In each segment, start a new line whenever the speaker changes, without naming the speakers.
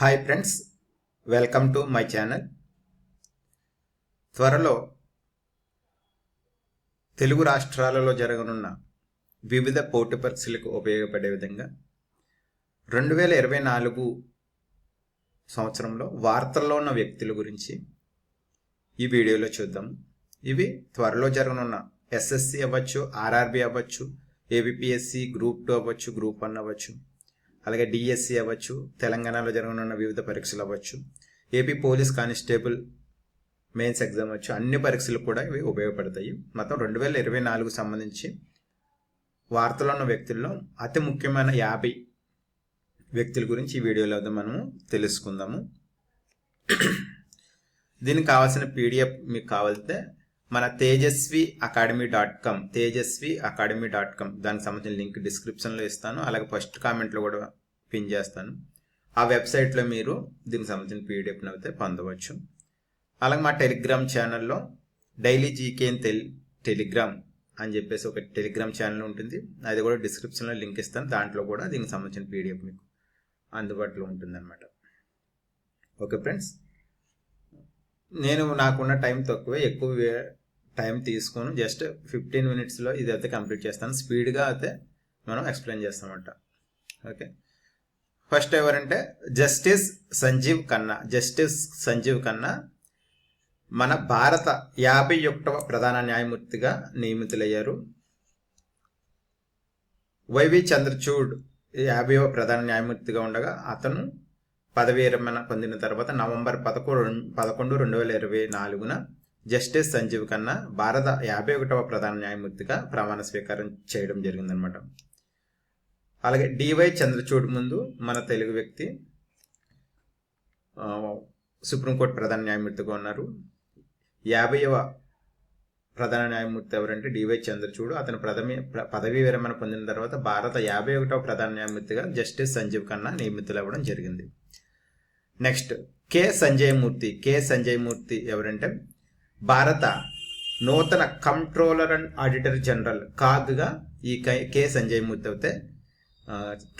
Hi friends welcome to my channel త్వరలో తెలుగు రాష్ట్రాలలో జరగనున్న వివిధ పోటీ పరీక్షలకు ఉపయోగపడే విధంగా రెండు వేల ఇరవై నాలుగు సంవత్సరంలో వార్తల్లో ఉన్న వ్యక్తుల గురించి ఈ వీడియోలో చూద్దాం. ఇవి త్వరలో జరగనున్న ఎస్ఎస్సి అవ్వచ్చు ఆర్ఆర్బి అవ్వచ్చు ఏబిపిఎస్సి గ్రూప్ టూ అవ్వచ్చు గ్రూప్ వన్ అవ్వచ్చు. అలాగే డిఎస్సి అవ్వచ్చు తెలంగాణలో జరగనున్న వివిధ పరీక్షలు అవ్వచ్చు AP police constable mains exam అవ్వచ్చు అన్ని పరీక్షలు కూడా ఇవి ఉపయోగపడతాయి. మొత్తం రెండు వేల ఇరవై నాలుగు సంబంధించి వార్తలో ఉన్న వ్యక్తుల్లో అతి ముఖ్యమైన యాభై వ్యక్తుల గురించి ఈ వీడియోలో మనము తెలుసుకుందాము. దీనికి కావాల్సిన పీడిఎఫ్ మీకు కావాలితే మన Tejaswi academy dot com Tejaswi academy dot com దానికి సంబంధించిన లింక్ డిస్క్రిప్షన్లో ఇస్తాను. అలాగే ఫస్ట్ కామెంట్లో కూడా పిన్ చేస్తాను. ఆ వెబ్సైట్లో మీరు దీనికి సంబంధించిన పీడిఎఫ్ని అయితే పొందవచ్చు. అలాగే మా టెలిగ్రామ్ ఛానల్లో డైలీ జీకే తెల్ టెలిగ్రామ్ అని చెప్పేసి ఒక టెలిగ్రామ్ ఛానల్ ఉంటుంది. అది కూడా డిస్క్రిప్షన్లో లింక్ ఇస్తాను. దాంట్లో కూడా దీనికి సంబంధించిన పీడిఎఫ్ మీకు అందుబాటులో ఉంటుందన్నమాట. Okay friends. నేను నాకున్న టైం తక్కువే ఎక్కువ టైం తీసుకొని. జస్ట్ ఫిఫ్టీన్ మినిట్స్లో ఇది అయితే కంప్లీట్ చేస్తాను. స్పీడ్గా అయితే మనం ఎక్స్ప్లెయిన్ చేస్తామంట ఓకే. ఫస్ట్ ఎవరంటే జస్టిస్ సంజీవ్ ఖన్నా. జస్టిస్ సంజీవ్ ఖన్నా మన భారత యాభై ఒకటవ ప్రధాన న్యాయమూర్తిగా నియమితులయ్యారు. వైవి చంద్రచూడ్ యాభైవ ప్రధాన న్యాయమూర్తిగా ఉండగా అతను పదవీ విరమణ పొందిన తర్వాత నవంబర్ పదకొండు పదకొండు రెండు వేల ఇరవై నాలుగున జస్టిస్ సంజీవ్ ఖన్నా భారత యాభై ఒకటవ ప్రధాన న్యాయమూర్తిగా ప్రమాణ స్వీకారం చేయడం జరిగిందనమాట అలాగే డివై చంద్రచూడ్ ముందు మన తెలుగు వ్యక్తి సుప్రీంకోర్టు ప్రధాన న్యాయమూర్తిగా ఉన్నారు. యాభైవ ప్రధాన న్యాయమూర్తి ఎవరంటే డివై చంద్రచూడ్. అతను ప్రథమి పదవీ విరమణ పొందిన తర్వాత భారత యాభై ఒకటవ ప్రధాన న్యాయమూర్తిగా జస్టిస్ సంజీవ్ ఖన్నా నియమితులు అవ్వడం జరిగింది. Next K Sanjay Murthy K Sanjay Murthy ఎవరంటే భారత నూతన కంట్రోలర్ అండ్ ఆడిటర్ జనరల్ కాగ్గా ఈ కె సంజయ్ మూర్తి అయితే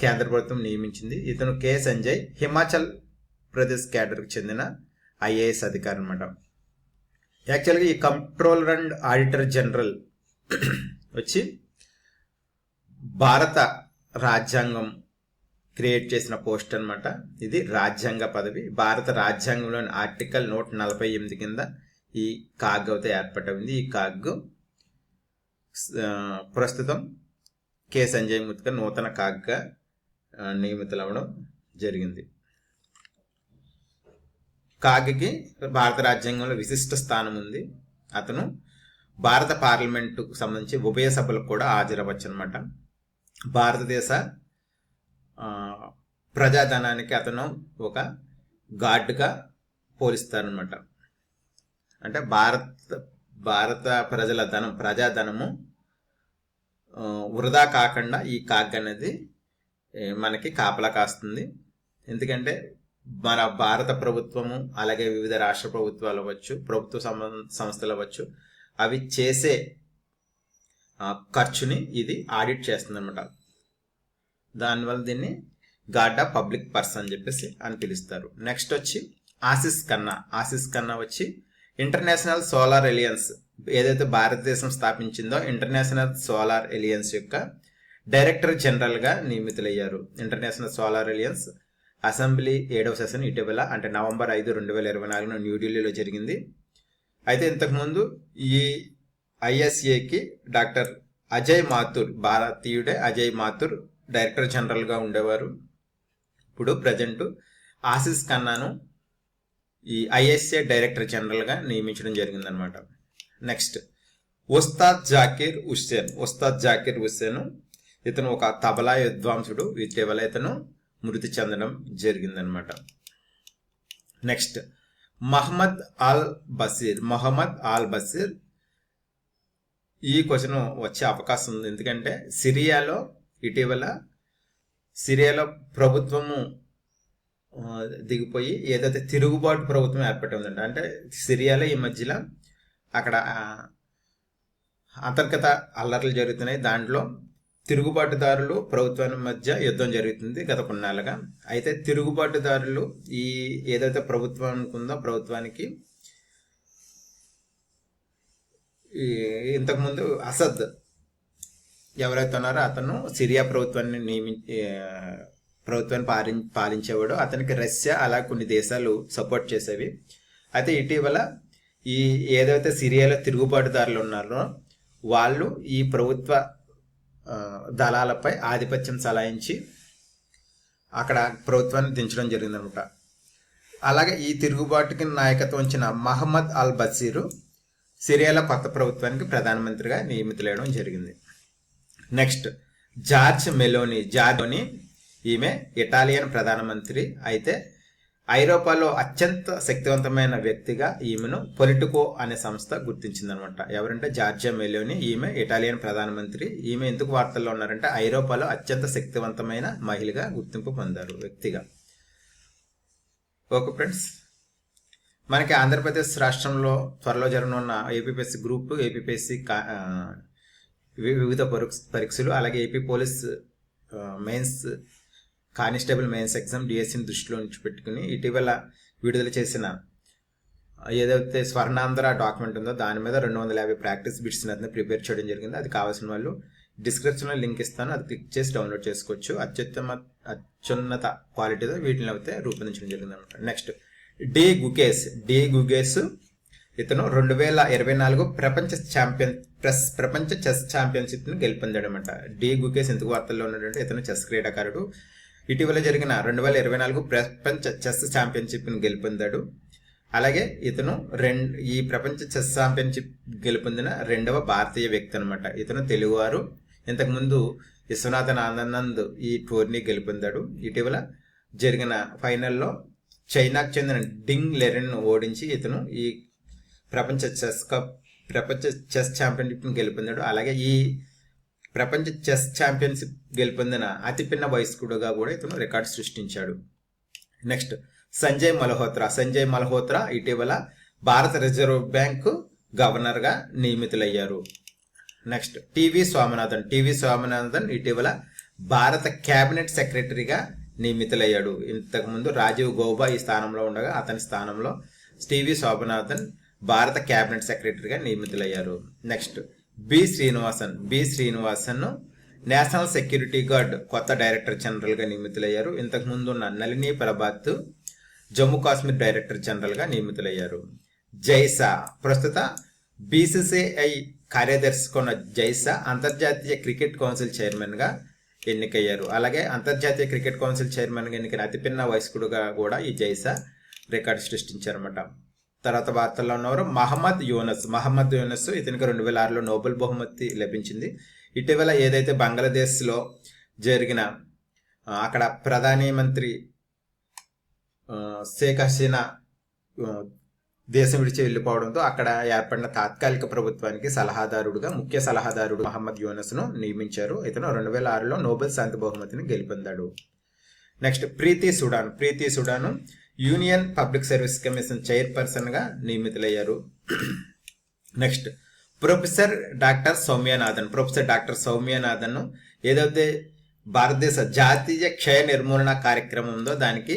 కేంద్ర ప్రభుత్వం నియమించింది. ఇతను కె. సంజయ్ హిమాచల్ ప్రదేశ్ క్యాడర్కి చెందిన ఐఏఎస్ అధికారి అనమాట యాక్చువల్గా ఈ కంట్రోలర్ అండ్ ఆడిటర్ జనరల్ వచ్చి భారత రాజ్యాంగం క్రియేట్ చేసిన పోస్ట్ అనమాట ఇది రాజ్యాంగ పదవి. భారత రాజ్యాంగంలోని ఆర్టికల్ నూట నలభై ఎనిమిది కింద ఈ కాగ్ అయితే ఏర్పడింది ఈ కాగ్ ప్రస్తుతం కె సంజయ్ ముత్క నూతన కాగ్గా నియమితులవ్వడం జరిగింది. కాగ్కి భారత రాజ్యాంగంలో విశిష్ట స్థానం ఉంది అతను భారత పార్లమెంటుకు సంబంధించి ఉభయ సభలకు కూడా హాజరవచ్చు అనమాట భారతదేశ ప్రజాధనానికి అతను ఒక గాడ్గా పోలిస్తారనమాట అంటే భారత భారత ప్రజల ధనం ప్రజాధనము వృధా కాకుండా ఈ కాగ్ అనేది మనకి కాపలా కాస్తుంది. ఎందుకంటే మన భారత ప్రభుత్వము అలాగే వివిధ రాష్ట్ర ప్రభుత్వాలు అవ్వచ్చు ప్రభుత్వ సంస్థలు అవ్వచ్చు అవి చేసే ఖర్చుని ఇది ఆడిట్ చేస్తుంది అనమాట దానివల్ల దీన్ని గాడ్ ఆఫ్ పబ్లిక్ పర్సన్ అని చెప్పేసి అని పిలుస్తారు. నెక్స్ట్ వచ్చి ఆసిస్ కన్నా ఆసిస్ కన్నా వచ్చి ఇంటర్నేషనల్ సోలార్ రిలయన్స్ ఏదైతే భారతదేశం స్థాపించిందో ఇంటర్నేషనల్ సోలార్ ఎలియన్స్ యొక్క డైరెక్టర్ జనరల్గా నియమితులయ్యారు. ఇంటర్నేషనల్ సోలార్ ఎలియన్స్ అసెంబ్లీ ఏడవ సెషన్ ఇటీవల అంటే నవంబర్ ఐదు రెండు వేల ఇరవై నాలుగున న్యూఢిల్లీలో జరిగింది. అయితే ఇంతకుముందు ఈ ఐఎస్ఏకి డాక్టర్ అజయ్ మాథుర్ భారతీయుడే అజయ్ మాథుర్ డైరెక్టర్ జనరల్గా ఉండేవారు. ఇప్పుడు ప్రజెంట్ ఆసిస్ ఖన్నాను ఈ ఐఎస్ఏ డైరెక్టర్ జనరల్గా నియమించడం జరిగిందనమాట నెక్స్ట్. ఉస్తాద్ జాకీర్ హుస్సేన్. ఉస్తాద్ జాకీర్ హుస్సేన్ ఇతను ఒక తబలా విద్వాంసుడు. ఇటీవల ఇతను మృతి చెందడం జరిగిందనమాట. Next. Mohammed al Bashir. Mohammed al Bashir ఈ క్వశ్చన్ వచ్చే అవకాశం ఉంది. ఎందుకంటే సిరియాలో ఇటీవల సిరియాలో ప్రభుత్వము దిగిపోయి ఏదైతే తిరుగుబాటు ప్రభుత్వం ఏర్పడి ఉందంటే అంటే సిరియాలో ఈ మధ్యలో అక్కడ అంతర్గత అల్లర్లు జరుగుతున్నాయి. దాంట్లో తిరుగుబాటుదారులు ప్రభుత్వానికి మధ్య యుద్ధం జరుగుతుంది గత కొన్నాళ్ళుగా. అయితే తిరుగుబాటుదారులు ఈ ఏదైతే ప్రభుత్వం అనుకుందో ప్రభుత్వానికి ఇంతకుముందు అసద్ ఎవరైతే ఉన్నారో అతను సిరియా ప్రభుత్వాన్ని నియమి ప్రభుత్వాన్ని పాలి పాలించేవాడు. అతనికి రష్యా అలా కొన్ని దేశాలు సపోర్ట్ చేసేవి. అయితే ఇటీవల ఈ ఏదైతే సిరియాలో తిరుగుబాటుదారులు ఉన్నారో వాళ్ళు ఈ ప్రభుత్వ దళాలపై ఆధిపత్యం చలాయించి అక్కడ ప్రభుత్వాన్ని దించడం జరిగిందనమాట. అలాగే ఈ తిరుగుబాటుకి నాయకత్వం వచ్చిన మహమ్మద్ అల్ బసీరు సిరియాలో కొత్త ప్రభుత్వానికి ప్రధానమంత్రిగా నియమితులేయడం జరిగింది. నెక్స్ట్ జార్జ్ మెలోని జార్జోని ఈమె ఇటాలియన్ ప్రధానమంత్రి అయితే ఐరోపాలో అత్యంత శక్తివంతమైన వ్యక్తిగా ఈమెను పొలిటికో అనే సంస్థ గుర్తించిందనమాట. ఎవరంటే జార్జియా మెలోని ఈమె ఇటాలియన్ ప్రధానమంత్రి. ఈమె ఎందుకు వార్తల్లో ఉన్నారంటే ఐరోపాలో అత్యంత శక్తివంతమైన మహిళగా గుర్తింపు పొందారు వ్యక్తిగా. ఓకే ఫ్రెండ్స్ మనకి ఆంధ్రప్రదేశ్ రాష్ట్రంలో త్వరలో జరగనున్న ఏపీపీఎస్సీ గ్రూప్ ఏపీపీఎస్సీ కా- వివిధ పరీక్ష- పరీక్షలు అలాగే AP police mains constable mains exam డిఎస్సిని దృష్టిలో నుంచి పెట్టుకుని ఇటీవల విడుదల చేసిన ఏదైతే స్వర్ణాంధ్ర డాక్యుమెంట్ ఉందో దాని మీద రెండు వందల యాభై ప్రాక్టీస్ బిట్స్ ప్రిపేర్ చేయడం జరిగింది. అది కావాల్సిన వాళ్ళు డిస్క్రిప్షన్లో లింక్ ఇస్తాను. అది క్లిక్ చేసి డౌన్లోడ్ చేసుకోవచ్చు. అత్యుత్తమ అత్యున్నత క్వాలిటీతో వీటిని అయితే రూపొందించడం జరిగింది అనమాట next D Gukesh D Gukesh ఇతను రెండు వేల ఇరవై నాలుగు ప్రపంచ ఛాంపియన్ ప్రెస్ ప్రపంచ చెస్ ఛాంపియన్షిప్ను గెలుపొందాడు అనమాట డి గుకేస్ ఎందుకు వార్తల్లో ఉన్నాడంటే ఇతను చెస్ క్రీడాకారుడు. ఇటీవల జరిగిన రెండు వేల ఇరవై నాలుగు ప్రపంచ చెస్ ఛాంపియన్షిప్ను గెలుపొందాడు. అలాగే ఇతను రెండు ఈ ప్రపంచ చెస్ ఛాంపియన్షిప్ గెలుపొందిన రెండవ భారతీయ వ్యక్తి అనమాట ఇతను తెలుగువారు. ఇంతకుముందు విశ్వనాథన్ ఆనంద్ ఈ టోర్నీ గెలుపొందాడు. ఇటీవల జరిగిన ఫైనల్లో చైనాకు చెందిన డింగ్ లెరెన్ను ఓడించి ఇతను ఈ ప్రపంచ చెస్ కప్ ప్రపంచ చెస్ ఛాంపియన్షిప్ను గెలుపొందాడు. అలాగే ఈ ప్రపంచ చెస్ ఛాంపియన్షిప్ గెలుపొందిన అతిపిన్న వయస్కుడుగా కూడా ఇతను రికార్డు సృష్టించాడు. నెక్స్ట్ సంజయ్ మల్హోత్రా. సంజయ్ మల్హోత్రా ఇటీవల భారత రిజర్వ్ బ్యాంకు గవర్నర్గా నియమితులయ్యారు. Next TV Swaminathan. TV Swaminathan ఇటీవల భారత క్యాబినెట్ సెక్రటరీగా నియమితులయ్యాడు. ఇంతకుముందు రాజీవ్ గౌబా ఈ స్థానంలో ఉండగా అతని స్థానంలో టివి స్వామినాథన్ భారత క్యాబినెట్ సెక్రటరీగా నియమితులయ్యారు. Next B Srinivasan B Srinivasan national security guard కొత్త డైరెక్టర్ జనరల్గా నియమితులయ్యారు. ఇంతకుముందు ఉన్న నలిని ప్రభాత్ జమ్మూ కాశ్మీర్ డైరెక్టర్ జనరల్గా నియమితులయ్యారు. జైసా ప్రస్తుత బీసీసీఐ కార్యదర్శిగా ఉన్న జైసా అంతర్జాతీయ క్రికెట్ కౌన్సిల్ చైర్మన్గా ఎన్నికయ్యారు. అలాగే అంతర్జాతీయ క్రికెట్ కౌన్సిల్ చైర్మన్గా ఎన్నికైన అతిపిన్న వయస్కుడుగా కూడా ఈ జైసా రికార్డు సృష్టించారన్నమాట. తర్వాత వార్తల్లో ఉన్నవారు మహమ్మద్ యూనస్. మహమ్మద్ యూనస్ ఇతనికి రెండు వేల ఆరులో నోబెల్ బహుమతి లభించింది. ఇటీవల ఏదైతే బంగ్లాదేశ్లో జరిగిన అక్కడ ప్రధాని మంత్రి షేక్ హసీనా దేశం విడిచి వెళ్ళిపోవడంతో అక్కడ ఏర్పడిన తాత్కాలిక ప్రభుత్వానికి సలహాదారుడుగా ముఖ్య సలహాదారుడు మహమ్మద్ యూనస్ను నియమించారు. ఇతను రెండు వేల ఆరులో నోబెల్ శాంతి బహుమతిని గెలుపొందాడు. Next Preeti Sudan. Preeti Sudan union public service commission చైర్పర్సన్గా నియమితులయ్యారు. Next professor doctor Soumyanathan. Professor doctor Soumyanathan ఏదైతే భారతదేశ జాతీయ క్షయ నిర్మూలన కార్యక్రమం ఉందో దానికి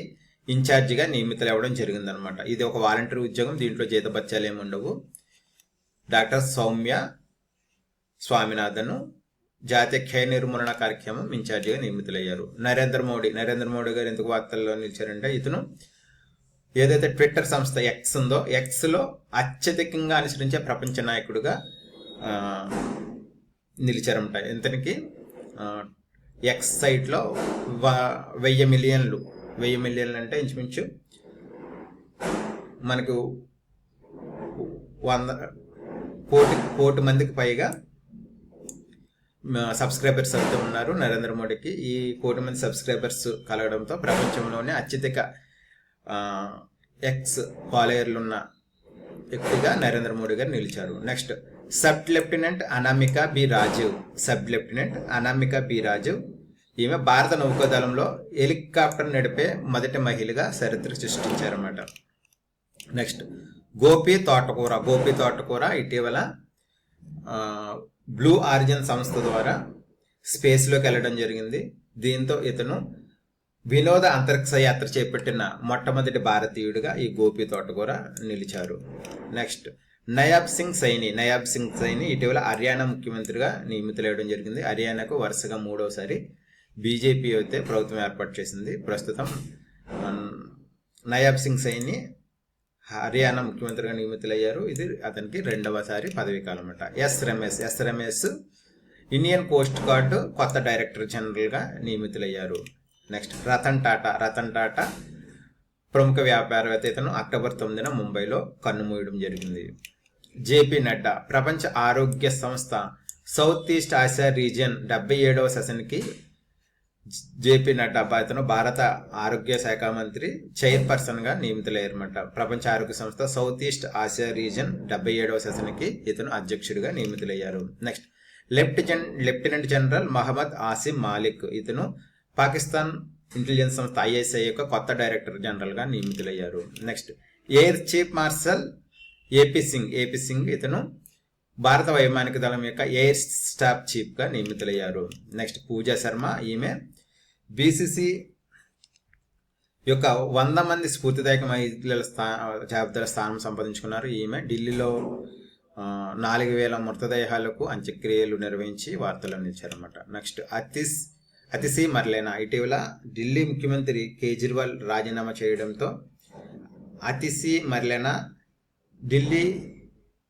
ఇన్ఛార్జిగా నియమితులు అవ్వడం జరిగిందనమాట ఇది ఒక వాలంటీర్ ఉద్యోగం దీంట్లో జీతభత్యాలు ఏమి ఉండవు. డాక్టర్ సౌమ్య స్వామినాథన్ జాతీయ క్షయ నిర్మూలన కార్యక్రమం ఇన్ఛార్జిగా నియమితులయ్యారు. నరేంద్ర మోడీ నరేంద్ర మోడీ గారు ఎందుకు వార్తల్లో నిలిచారంటే ఇతను ఏదైతే ట్విట్టర్ సంస్థ ఎక్స్ ఉందో ఎక్స్లో అత్యధికంగా అనుసరించే ప్రపంచ నాయకుడిగా నిలిచారంట నిలిచారన్నమాట ఇంతనికి ఎక్స్ సైట్లో వ- వెయ్యి మిలియన్లు. వెయ్యి మిలియన్లు అంటే ఇంచుమించు మనకు వంద కోటి కోటి మందికి పైగా సబ్స్క్రైబర్స్ అవుతూ ఉన్నారు నరేంద్ర మోడీకి. ఈ కోటి మంది సబ్స్క్రైబర్స్ కలగడంతో ప్రపంచంలోనే అత్యధిక ఎక్స్ ఫాలోయర్లు ఉన్న వ్యక్తిగా నరేంద్ర మోడీ గారు నిలిచారు. Next sub lieutenant Anamika B Rajeev. Sub lieutenant Anamika B Rajeev. ఈమె భారత నౌకాదళంలో హెలికాప్టర్ నడిపే మొదటి మహిళగా చరిత్ర సృష్టించారన్నమాట. నెక్స్ట్ గోపి తోటకూర. గోపి తోటకూర ఇటీవల బ్లూ ఆరిజిన్ సంస్థ ద్వారా స్పేస్లోకి వెళ్ళడం జరిగింది. దీంతో ఇతను వినోద అంతరిక్ష యాత్ర చేపట్టిన మొట్టమొదటి భారతీయుడిగా ఈ గోపి తోటకూర నిలిచారు. నెక్స్ట్ నయాబ్ సింగ్ సైని. నయాబ్ సింగ్ సైని ఇటీవల హర్యానా ముఖ్యమంత్రిగా నియమితులేయడం జరిగింది. హర్యానాకు వరుసగా మూడవసారి బీజేపీ అయితే ప్రభుత్వం ఏర్పాటు చేసింది. ప్రస్తుతం నయాబ్ సింగ్ సైని హర్యానా ముఖ్యమంత్రిగా నియమితులయ్యారు. ఇది అతనికి రెండవసారి పదవీ కాలం S Ramesh. S Ramesh Indian coast guard కొత్త డైరెక్టర్ జనరల్గా నియమితులయ్యారు. నెక్స్ట్ రతన్ టాటా. రతన్ టాటా ప్రముఖ వ్యాపారవేత్త ఇతను అక్టోబర్ తొమ్మిదిన ముంబైలో కన్నుమూయడం జరిగింది. జేపీ నడ్డా ప్రపంచ ఆరోగ్య సంస్థ సౌత్ ఈస్ట్ ఆసియా రీజియన్ డెబ్బై ఏడవ సెషన్కి జేపీ నడ్డా ఇతను భారత ఆరోగ్య శాఖ మంత్రి చైర్పర్సన్గా నియమితులయ్యారన్నమాట. ప్రపంచ ఆరోగ్య సంస్థ సౌత్ ఈస్ట్ ఆసియా రీజియన్ డెబ్బై ఏడవ సెషన్కి ఇతను అధ్యక్షుడిగా నియమితులయ్యారు. Next lieutenant lieutenant general Mohammad Asim Malik ఇతను పాకిస్తాన్ ఇంటెలిజెన్స్ సంస్థ ఐఎస్ఐ యొక్క కొత్త డైరెక్టర్ జనరల్గా నియమితులయ్యారు. Next air chief marshal AP Singh AP Singh ఇతను భారత వైమానిక దళం యొక్క ఎయిర్ స్టాఫ్ చీఫ్గా నియమితులయ్యారు. నెక్స్ట్ పూజా శర్మ ఈమె బీసీసీ యొక్క వంద మంది స్ఫూర్తిదాయక మహిళల స్థా జాబితాల స్థానం సంపాదించుకున్నారు. ఈమె ఢిల్లీలో నాలుగు వేల మృతదేహాలకు అంత్యక్రియలు నిర్వహించి వార్తలు నిలిచారన్నమాట నెక్స్ట్ అతిస్ అతిసి మర్లేనా? ఇటీవల ఢిల్లీ ముఖ్యమంత్రి కేజ్రీవాల్ రాజీనామా చేయడంతో అతిసి మర్లేనా? ఢిల్లీ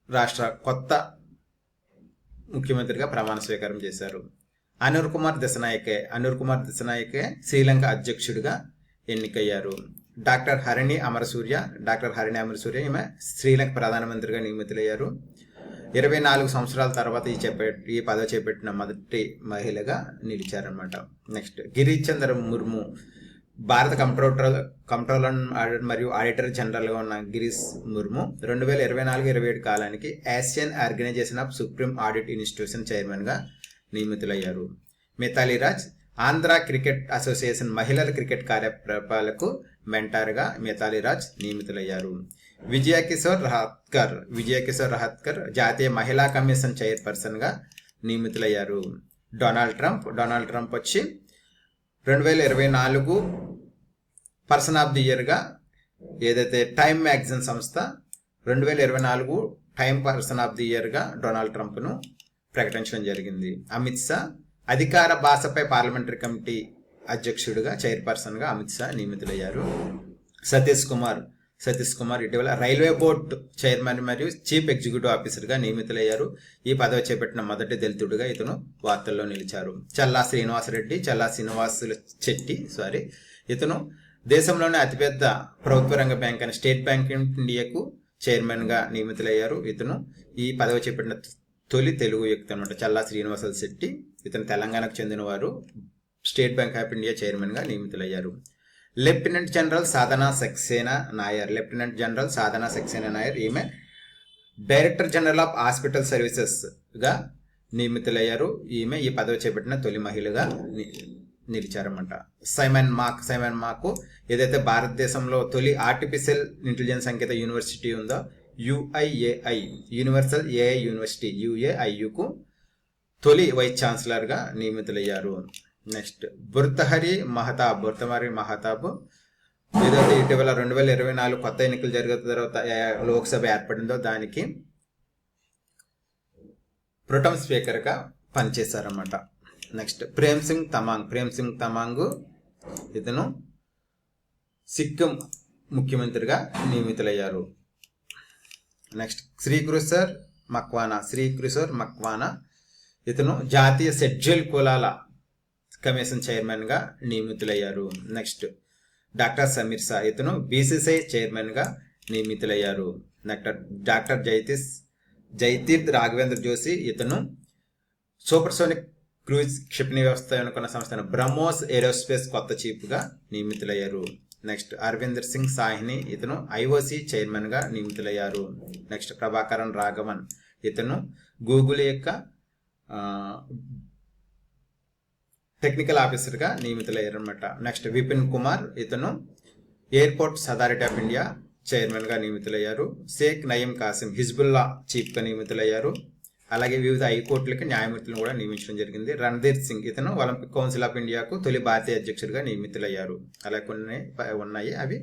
రాష్ట్ర కొత్త ముఖ్యమంత్రిగా ప్రమాణ స్వీకారం చేశారు. అనూర్ కుమార్ దిశనాయకే అనూర్ కుమార్ దిశనాయకే శ్రీలంక అధ్యక్షుడిగా ఎన్నికయ్యారు. డాక్టర్ హరిణి అమరసూర్య డాక్టర్ హరిణి అమరసూర్య ఈమె శ్రీలంక ప్రధానమంత్రిగా నియమితులయ్యారు. ఇరవై నాలుగు సంవత్సరాల తర్వాత ఈ చేప ఈ పదవి చేపట్టిన మొదటి మహిళగా నిలిచారనమాట నెక్స్ట్ గిరీష్ చంద్ర ముర్ము భారత కంప్యూటర్ కంప్ట్రోలర్ ఆడిటర్ మరియు ఆడిటర్ జనరల్గా ఉన్న గిరీష్ ముర్ము రెండు వేల ఇరవై నాలుగు ఇరవై ఏడు కాలానికి Asian organisation of supreme audit institution చైర్మన్గా నియమితులయ్యారు. మిథాలి రాజ్ ఆంధ్ర క్రికెట్ అసోసియేషన్ మహిళల క్రికెట్ కార్యకలాపాలకు మెంటార్గా మిథాలి రాజ్ నియమితులయ్యారు. విజయకిశోర్ రహత్కర్ విజయకిశోర్ రహత్కర్ జాతీయ మహిళా కమిషన్ చైర్పర్సన్గా నియమితులయ్యారు. డొనాల్డ్ ట్రంప్ డొనాల్డ్ ట్రంప్ వచ్చి రెండు వేల ఇరవై నాలుగు పర్సన్ ఆఫ్ ది ఇయర్గా ఏదైతే టైమ్ మ్యాగజైన్ సంస్థ రెండు వేల ఇరవై నాలుగు టైమ్ పర్సన్ ఆఫ్ ది ఇయర్గా డొనాల్డ్ ట్రంప్ను ప్రకటించడం జరిగింది. అమిత్ షా అధికార భాషపై పార్లమెంటరీ కమిటీ అధ్యక్షుడిగా చైర్పర్సన్గా అమిత్ షా నియమితులయ్యారు. సతీష్ కుమార్ సతీష్ కుమార్ ఇటీవల రైల్వే బోర్డు చైర్మన్ మరియు చీఫ్ ఎగ్జిక్యూటివ్ ఆఫీసర్గా నియమితులయ్యారు. ఈ పదవి చేపట్టిన మొదటి దళితుడిగా ఇతను వార్తల్లో నిలిచారు. చల్లా శ్రీనివాసరెడ్డి చల్లా శ్రీనివాసుల చెట్టి సారీ ఇతను దేశంలోనే అతిపెద్ద ప్రభుత్వ రంగ బ్యాంక్ అయిన స్టేట్ బ్యాంక్ ఆఫ్ ఇండియాకు చైర్మన్గా నియమితులయ్యారు. ఇతను ఈ పదవి చేపట్టిన తొలి తెలుగు వ్యక్తి అనమాట చల్లా శ్రీనివాస శెట్టి ఇతను తెలంగాణకు చెందినవారు. స్టేట్ బ్యాంక్ ఆఫ్ ఇండియా చైర్మన్గా నియమితులయ్యారు. Lieutenant general Sadhana Saxena Nair lieutenant general Sadhana Saxena Nair ఈమె డైరెక్టర్ జనరల్ ఆఫ్ హాస్పిటల్ సర్వీసెస్గా నియమితులయ్యారు. ఈమె ఈ పదవి చేపట్టిన తొలి మహిళగా నిలిచారన్నమాట. సైమన్ మాక్ సైమన్ మాకు ఏదైతే భారతదేశంలో తొలి ఆర్టిఫిషియల్ ఇంటెలిజెన్స్ సంకేత యూనివర్సిటీ ఉందో యుఐఏఐ యూనివర్సల్ ఏఐ యూనివర్సిటీ యుఏఐయుకు తొలి వైస్ ఛాన్సలర్గా నియమితులయ్యారు. నెక్స్ట్ బుర్తహరి మహతాబ్ బుర్తహరి మహతాబ్. ఏదైతే ఇటీవల రెండు వేల ఇరవై నాలుగు కొత్త ఎన్నికలు జరిగిన తర్వాత లోక్సభ ఏర్పడిందో దానికి ప్రొటమ్ స్పీకర్గా పనిచేశారన్నమాట. నెక్స్ట్ ప్రేమ్ సింగ్ తమాంగ్ ప్రేమ్ సింగ్ తమాంగ్ ఇతను సిక్కిం ముఖ్యమంత్రిగా నియమితులయ్యారు. నెక్స్ట్ శ్రీకృష్ణర్ మక్వానా శ్రీకృష్ణర్ మక్వానా ఇతను జాతీయ షెడ్యూల్ కులాల కమిషన్ చైర్మన్గా నియమితులయ్యారు. నెక్స్ట్ డాక్టర్ సమీర్ షా ఇతను బీసీసీఐ చైర్మన్గా నియమితులయ్యారు. డాక్టర్ డాక్టర్ జైతీస్ జైతీర్థ్ రాఘవేంద్ర జోషి ఇతను సూపర్సోనిక్ క్రూజ్ క్షిపణి వ్యవస్థ అనుకున్న సంస్థ బ్రహ్మోస్ ఏరోస్పేస్ కొత్త చీఫ్గా నియమితులయ్యారు. నెక్స్ట్ అరవిందర్ సింగ్ సాహిని ఇతను ఐఓసి చైర్మన్గా నియమితులయ్యారు. నెక్స్ట్ ప్రభాకరన్ రాఘవన్ ఇతను గూగుల్ యొక్క టెక్నికల్ ఆఫీసర్గా నియమితులయ్యారు అనమాట నెక్స్ట్ విపిన్ కుమార్ ఇతను ఎయిర్పోర్ట్స్ అథారిటీ ఆఫ్ ఇండియా చైర్మన్గా నియమితులయ్యారు షేక్ నయీం కాసిం హిజ్బుల్లా చీఫ్గా నియమితులయ్యారు అలాగే వివిధ హైకోర్టులకి న్యాయమూర్తులను కూడా నియమించడం జరిగింది. రణధీర్ సింగ్ ఇతను ఒలింపిక్ కౌన్సిల్ ఆఫ్ ఇండియాకు తొలి భారతీయ అధ్యక్షుడిగా నియమితులయ్యారు అలా కొన్ని ఉన్నాయి. అవి